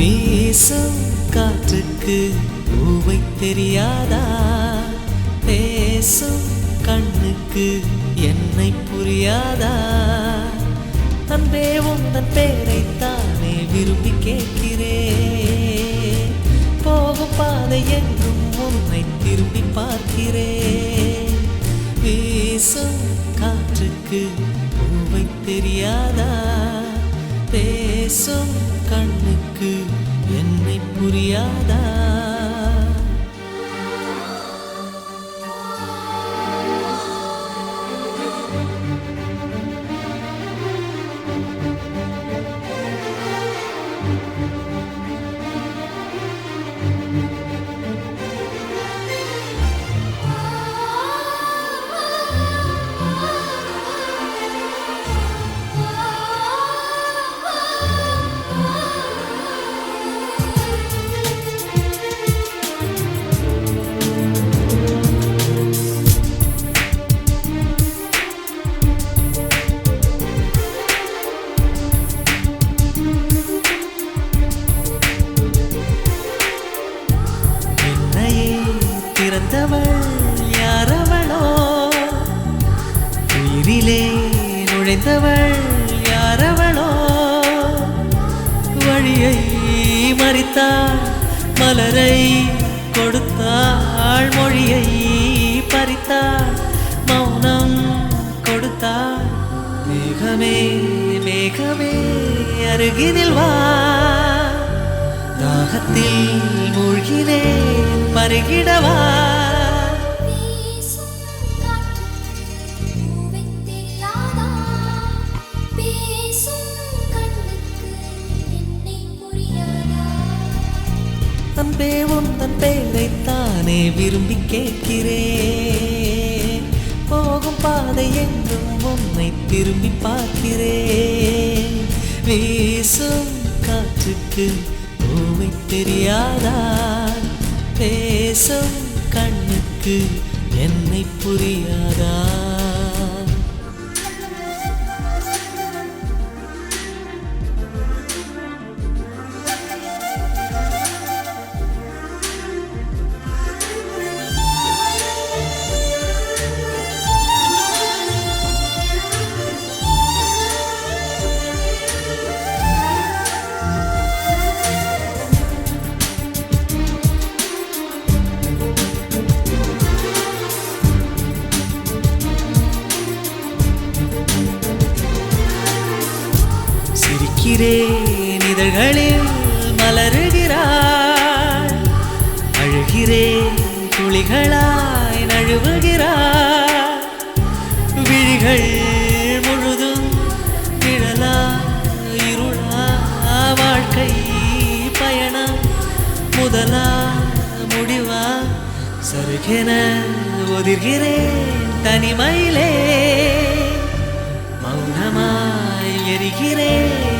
வீசும் காற்றுக்கு பூவை தெரியாதா? பேசும் கண்ணுக்கு என்னை புரியாதா? அன்பே உந்தன் பேரைத்தானே விரும்பி கேட்கிறேன் போகும் பாதை எங்கும் உன்னை திரும்பி பார்க்கிறேன் வீசும் காற்றுக்கு பூவை தெரியாதா? பேசும் கண்ணுக்கு என்னை புரியாதா? யாரவளோ? உயிரிலே நுழைந்தவள் யாரவளோ? வழியை மறித்தாள் மலரை கொடுத்தாள் மொழியை பறித்தாள் மௌனம் கொடுத்தாள். மேகமே மேகமே அருகினில் வா தாகத்தில் மூழ்கினேன் பருகிடவா அன்பே உந்தன் பேரைத்தானே விரும்பி கேட்கிறேன். போகும் பாதை எங்கும் உன்னை திரும்பி பார்க்கிறேன். வீசும் காற்றுக்கு பூவை தெரியாதா பேசும் கண்ணுக்கு என்னை புரியாதா? சிரிக்கிறேன் இதழ்களில் மலருகிறாய். அழுகிறேன் துளிகளாய் நழுவுகிறாய். விழிகள் முழுதும் நிழலா இருளா வாழ்க்கை பயணம் முதலா முடிவா. சருகென ஒதிர்கிறேன் தனிமையிலே. மௌனமாய் எரிகிறேன்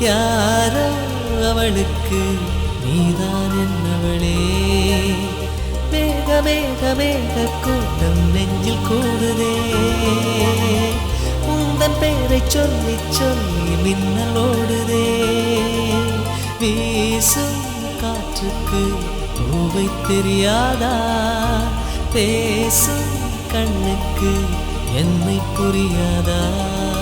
யாரோ அவளுக்கு? நீதான் என்னவளே? மேக மேக மேக கூட்டம் நெஞ்சில் கூடுதே. உந்தன் பேரை சொல்லி சொல்லி மின்னல் ஓடுதே. வீசும் காற்றுக்கு பூவை தெரியாதா? பேசும் கண்ணுக்கு என்னை புரியாதா?